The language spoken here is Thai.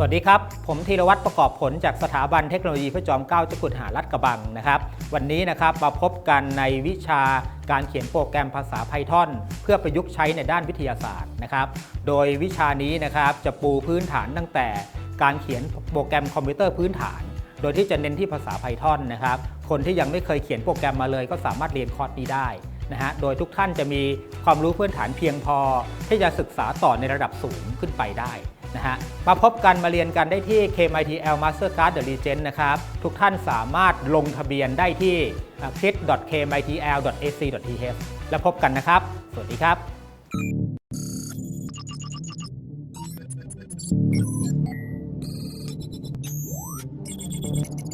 สวัสดีครับ ผมธีรวัตรประกอบผลจากสถาบันเทคโนโลยีพระจอมเกล้าเจ้าคุณหารัดกระบังนะครับ วันนี้นะครับมาพบกันในวิชาการเขียนโปรแกรมภาษา Python เพื่อประยุกต์ใช้ในด้านวิทยาศาสตร์นะครับ โดยวิชานี้นะครับจะปูพื้นฐานตั้งแต่การเขียนโปรแกรมคอมพิวเตอร์พื้นฐาน โดยที่จะเน้นที่ภาษา Python นะครับ คนที่ยังไม่เคยเขียนโปรแกรมมาเลย ก็สามารถเรียนคอร์สนี้ได้นะฮะ โดยทุกท่านจะมีความรู้พื้นฐานเพียงพอ ที่จะศึกษาต่อในระดับสูงขึ้นไปได้ นะฮะมาพบกันมาเรียนกันได้ที่ KMITL Mastercard The Legend นะครับ ทุกท่านสามารถลงทะเบียนได้ที่ kit.kmitl.ac.th แล้วพบกันนะครับ สวัสดีครับ Thank